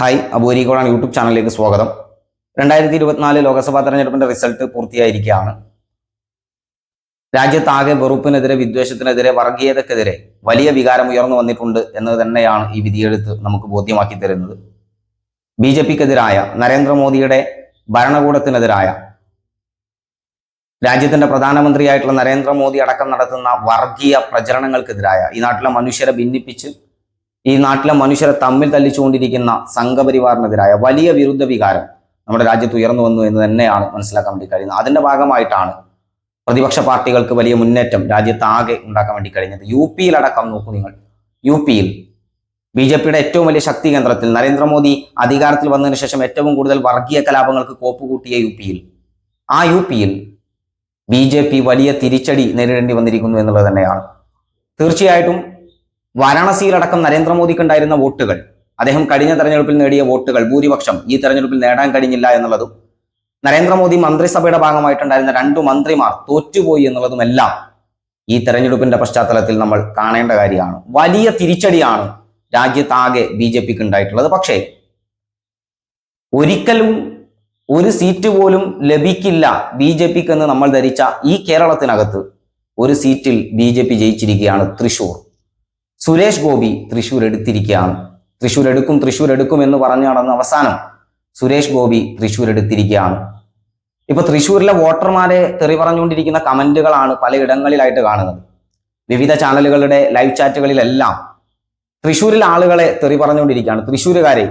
Hi അബൂരിക്കോടാണ് YouTube ചാനലിലേക്ക് സ്വാഗതം. രണ്ടായിരത്തി ഇരുപത്തിനാല് ലോക്സഭാ തെരഞ്ഞെടുപ്പിന്റെ റിസൾട്ട് പൂർത്തിയായിരിക്കുകയാണ്. രാജ്യത്താകെ വെറുപ്പിനെതിരെ വിദ്വേഷത്തിനെതിരെ വർഗീയതക്കെതിരെ വലിയ വികാരം ഉയർന്നു വന്നിട്ടുണ്ട് എന്ന് തന്നെയാണ് ഈ വിധിയെടുത്ത് നമുക്ക് ബോധ്യമാക്കി തരുന്നത്. ബി ജെ പിക്കെതിരായ നരേന്ദ്രമോദിയുടെ ഭരണകൂടത്തിനെതിരായ രാജ്യത്തിന്റെ പ്രധാനമന്ത്രിയായിട്ടുള്ള നരേന്ദ്രമോദി അടക്കം നടത്തുന്ന വർഗീയ പ്രചരണങ്ങൾക്കെതിരായ ഈ നാട്ടിലെ മനുഷ്യരെ ഭിന്നിപ്പിച്ച് ഈ നാട്ടിലെ മനുഷ്യരെ തമ്മിൽ തല്ലിച്ചുകൊണ്ടിരിക്കുന്ന സംഘപരിവാറിനെതിരായ വലിയ വിരുദ്ധ വികാരം നമ്മുടെ രാജ്യത്ത് ഉയർന്നു വന്നു എന്ന് തന്നെയാണ് മനസ്സിലാക്കാൻ വേണ്ടി കഴിയുന്നത്. അതിന്റെ ഭാഗമായിട്ടാണ് പ്രതിപക്ഷ പാർട്ടികൾക്ക് വലിയ മുന്നേറ്റം രാജ്യത്ത് ആകെ ഉണ്ടാക്കാൻ വേണ്ടി കഴിഞ്ഞത്. യു പിയിലടക്കം നോക്കൂ നിങ്ങൾ. യു പിയിൽ ബി ജെ പിയുടെ ഏറ്റവും വലിയ ശക്തി കേന്ദ്രത്തിൽ നരേന്ദ്രമോദി അധികാരത്തിൽ വന്നതിന് ശേഷം ഏറ്റവും കൂടുതൽ വർഗീയ കലാപങ്ങൾക്ക് കോപ്പുകൂട്ടിയ യു പിയിൽ. ആ യു പിയിൽ ബി ജെ പി വലിയ തിരിച്ചടി നേരിടേണ്ടി വന്നിരിക്കുന്നു എന്നുള്ളത് തന്നെയാണ്. തീർച്ചയായിട്ടും വാരാണസിയിലടക്കം നരേന്ദ്രമോദിക്ക് ഉണ്ടായിരുന്ന വോട്ടുകൾ അദ്ദേഹം കഴിഞ്ഞ തെരഞ്ഞെടുപ്പിൽ നേടിയ വോട്ടുകൾ ഭൂരിപക്ഷം ഈ തെരഞ്ഞെടുപ്പിൽ നേടാൻ കഴിഞ്ഞില്ല എന്നുള്ളതും നരേന്ദ്രമോദി മന്ത്രിസഭയുടെ ഭാഗമായിട്ടുണ്ടായിരുന്ന രണ്ടു മന്ത്രിമാർ തോറ്റുപോയി എന്നുള്ളതുമെല്ലാം ഈ തെരഞ്ഞെടുപ്പിന്റെ പശ്ചാത്തലത്തിൽ നമ്മൾ കാണേണ്ട കാര്യമാണ്. വലിയ തിരിച്ചടിയാണ് രാജ്യത്താകെ ബി ജെ പിക്ക് ഉണ്ടായിട്ടുള്ളത് പക്ഷേ ഒരിക്കലും ഒരു സീറ്റ് പോലും ലഭിക്കില്ല ബി ജെ പിക്ക് എന്ന് നമ്മൾ ധരിച്ച ഈ കേരളത്തിനകത്ത് ഒരു സീറ്റിൽ ബി ജെ പി ജയിച്ചിരിക്കുകയാണ് തൃശൂർ. സുരേഷ് ഗോപി തൃശ്ശൂർ എടുത്തിരിക്കുകയാണ് തൃശ്ശൂർ എടുക്കും തൃശ്ശൂർ എടുക്കും എന്ന് പറഞ്ഞു നടന്ന അവസാനം സുരേഷ് ഗോപി തൃശൂർ എടുത്തിരിക്കുകയാണ് ഇപ്പൊ തൃശൂരിലെ വോട്ടർമാരെ തെറി പറഞ്ഞുകൊണ്ടിരിക്കുന്ന കമന്റുകളാണ് പലയിടങ്ങളിലായിട്ട് കാണുന്നത്. വിവിധ ചാനലുകളുടെ ലൈവ് ചാറ്റുകളിലെല്ലാം തൃശൂരിലെ ആളുകളെ തെറി പറഞ്ഞുകൊണ്ടിരിക്കുകയാണ്. തൃശ്ശൂരുകാരെ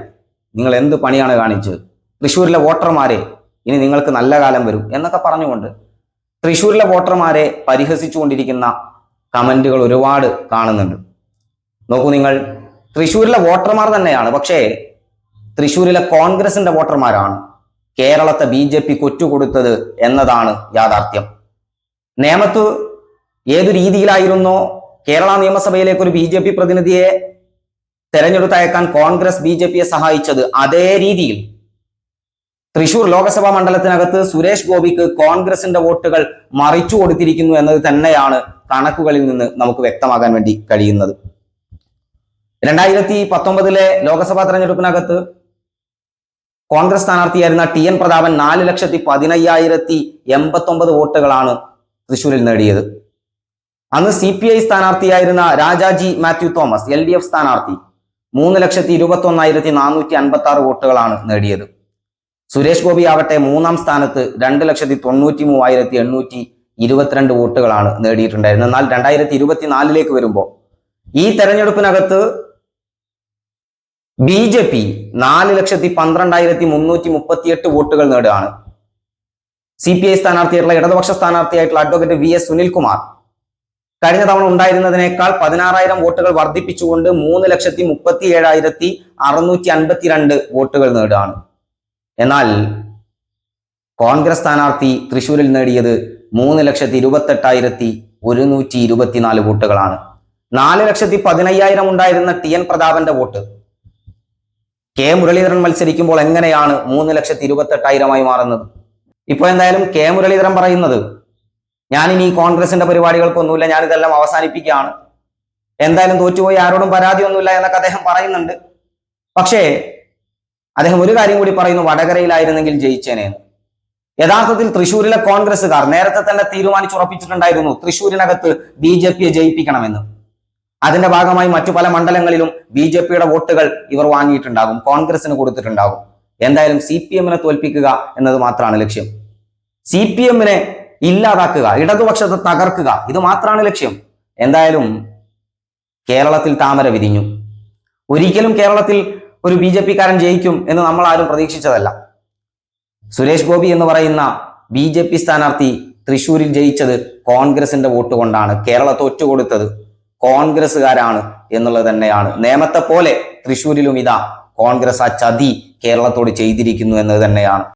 നിങ്ങൾ എന്ത് പണിയാണ് കാണിച്ചത് തൃശ്ശൂരിലെ വോട്ടർമാരെ ഇനി നിങ്ങൾക്ക് നല്ല കാലം വരും എന്നൊക്കെ പറഞ്ഞുകൊണ്ട് തൃശ്ശൂരിലെ വോട്ടർമാരെ പരിഹസിച്ചുകൊണ്ടിരിക്കുന്ന കമന്റുകൾ ഒരുപാട് കാണുന്നുണ്ട്. നോക്കൂ നിങ്ങൾ. തൃശ്ശൂരിലെ വോട്ടർമാർ തന്നെയാണ്. പക്ഷേ തൃശ്ശൂരിലെ കോൺഗ്രസിന്റെ വോട്ടർമാരാണ്. കേരളത്തെ ബി ജെ പി കൊറ്റുകൊടുത്തത് എന്നതാണ് യാഥാർത്ഥ്യം. നേമത്ത് ഏതു രീതിയിലായിരുന്നോ കേരള നിയമസഭയിലേക്ക് ഒരു ബി ജെ പി പ്രതിനിധിയെ തെരഞ്ഞെടുത്തയക്കാൻ കോൺഗ്രസ് ബി ജെ പിയെ സഹായിച്ചത് അതേ രീതിയിൽ. തൃശൂർ ലോക്സഭാ മണ്ഡലത്തിനകത്ത് സുരേഷ് ഗോപിക്ക് കോൺഗ്രസിന്റെ വോട്ടുകൾ മറിച്ചു കൊടുത്തിരിക്കുന്നു എന്നത് തന്നെയാണ് കണക്കുകളിൽ നിന്ന് നമുക്ക് വ്യക്തമാകാൻ വേണ്ടി കഴിയുന്നത്. രണ്ടായിരത്തി പത്തൊമ്പതിലെ ലോക്സഭാ തെരഞ്ഞെടുപ്പിനകത്ത് കോൺഗ്രസ് സ്ഥാനാർത്ഥിയായിരുന്ന ടി എൻ പ്രതാപൻ നാല് ലക്ഷത്തി പതിനയ്യായിരത്തി എൺപത്തി ഒമ്പത് വോട്ടുകളാണ് തൃശൂരിൽ നേടിയത്. അന്ന് C P I സ്ഥാനാർത്ഥിയായിരുന്ന Rajaji Mathew Thomas L D F സ്ഥാനാർത്ഥി മൂന്ന് ലക്ഷത്തി ഇരുപത്തി ഒന്നായിരത്തി നാനൂറ്റി അൻപത്തി ആറ് വോട്ടുകളാണ് നേടിയത്. സുരേഷ് ഗോപി ആവട്ടെ മൂന്നാം സ്ഥാനത്ത് രണ്ട് ലക്ഷത്തി തൊണ്ണൂറ്റി മൂവായിരത്തി എണ്ണൂറ്റി ഇരുപത്തിരണ്ട് വോട്ടുകളാണ് നേടിയിട്ടുണ്ടായിരുന്നത്. എന്നാൽ രണ്ടായിരത്തി ഇരുപത്തിനാലിലേക്ക് വരുമ്പോൾ ഈ തെരഞ്ഞെടുപ്പിനകത്ത് ബി ജെ പി നാല് ലക്ഷത്തി പന്ത്രണ്ടായിരത്തി മുന്നൂറ്റി മുപ്പത്തിയെട്ട് വോട്ടുകൾ നേടുകയാണ്. സി പി ഐ സ്ഥാനാർത്ഥിയായിട്ടുള്ള ഇടതുപക്ഷ സ്ഥാനാർത്ഥിയായിട്ടുള്ള അഡ്വക്കേറ്റ് വി എസ് സുനിൽകുമാർ കഴിഞ്ഞ തവണ ഉണ്ടായിരുന്നതിനേക്കാൾ പതിനാറായിരം വോട്ടുകൾ വർദ്ധിപ്പിച്ചുകൊണ്ട് മൂന്ന് ലക്ഷത്തി മുപ്പത്തി ഏഴായിരത്തി അറുന്നൂറ്റി അൻപത്തിരണ്ട് വോട്ടുകൾ നേടുകയാണ്. എന്നാൽ കോൺഗ്രസ് സ്ഥാനാർത്ഥി തൃശൂരിൽ നേടിയത് മൂന്ന് ലക്ഷത്തി ഇരുപത്തെട്ടായിരത്തി ഒരുന്നൂറ്റി ഇരുപത്തിനാല് വോട്ടുകളാണ്. നാല് ലക്ഷത്തി പതിനയ്യായിരം ഉണ്ടായിരുന്ന ടി എൻ പ്രതാപന്റെ വോട്ട് കെ മുരളീധരൻ മത്സരിക്കുമ്പോൾ എങ്ങനെയാണ് മൂന്ന് ലക്ഷത്തി ഇരുപത്തെട്ടായിരമായി മാറുന്നത്? ഇപ്പോൾ എന്തായാലും കെ മുരളീധരൻ പറയുന്നത് ഇനി കോൺഗ്രസിന്റെ പരിപാടികൾക്കൊന്നുമില്ല ഞാനിതെല്ലാം അവസാനിപ്പിക്കുകയാണ്. എന്തായാലും തോറ്റുപോയി ആരോടും പരാതിയൊന്നുമില്ല എന്നൊക്കെ അദ്ദേഹം പറയുന്നുണ്ട്. പക്ഷേ അദ്ദേഹം ഒരു കാര്യം കൂടി പറയുന്നു വടകരയിലായിരുന്നെങ്കിൽ ജയിച്ചേനേന്ന് യഥാർത്ഥത്തിൽ തൃശ്ശൂരിലെ കോൺഗ്രസ്സുകാർ നേരത്തെ തന്നെ തീരുമാനിച്ചുറപ്പിച്ചിട്ടുണ്ടായിരുന്നു തൃശ്ശൂരിനകത്ത് ബി ജെ പിയെ ജയിപ്പിക്കണമെന്ന്. അതിന്റെ ഭാഗമായി മറ്റു പല മണ്ഡലങ്ങളിലും ബി ജെ പിയുടെ വോട്ടുകൾ ഇവർ വാങ്ങിയിട്ടുണ്ടാകും കോൺഗ്രസിന് കൊടുത്തിട്ടുണ്ടാകും. എന്തായാലും സി പി എമ്മിനെ തോൽപ്പിക്കുക എന്നത് മാത്രമാണ് ലക്ഷ്യം. സി പി എമ്മിനെ ഇല്ലാതാക്കുക ഇടതുപക്ഷത്തെ തകർക്കുക ഇത് മാത്രമാണ് ലക്ഷ്യം. എന്തായാലും കേരളത്തിൽ താമര വിരിഞ്ഞു. ഒരിക്കലും കേരളത്തിൽ ഒരു ബി ജെ പിക്കാരൻ ജയിക്കും എന്ന് നമ്മൾ ആരും പ്രതീക്ഷിച്ചതല്ല. സുരേഷ് ഗോപി എന്ന് പറയുന്ന ബി ജെ പി സ്ഥാനാർത്ഥി തൃശൂരിൽ ജയിച്ചത് കോൺഗ്രസിന്റെ വോട്ട് കൊണ്ടാണ് കേരള തോറ്റുകൊടുത്തത് കോൺഗ്രസ്സുകാരാണ് എന്നുള്ളത് തന്നെയാണ്. നേമത്തെ പോലെ തൃശൂരിലും ഇതാ കോൺഗ്രസ് ആ ചതി കേരളത്തോട് ചെയ്തിരിക്കുന്നു എന്നത് തന്നെയാണ്.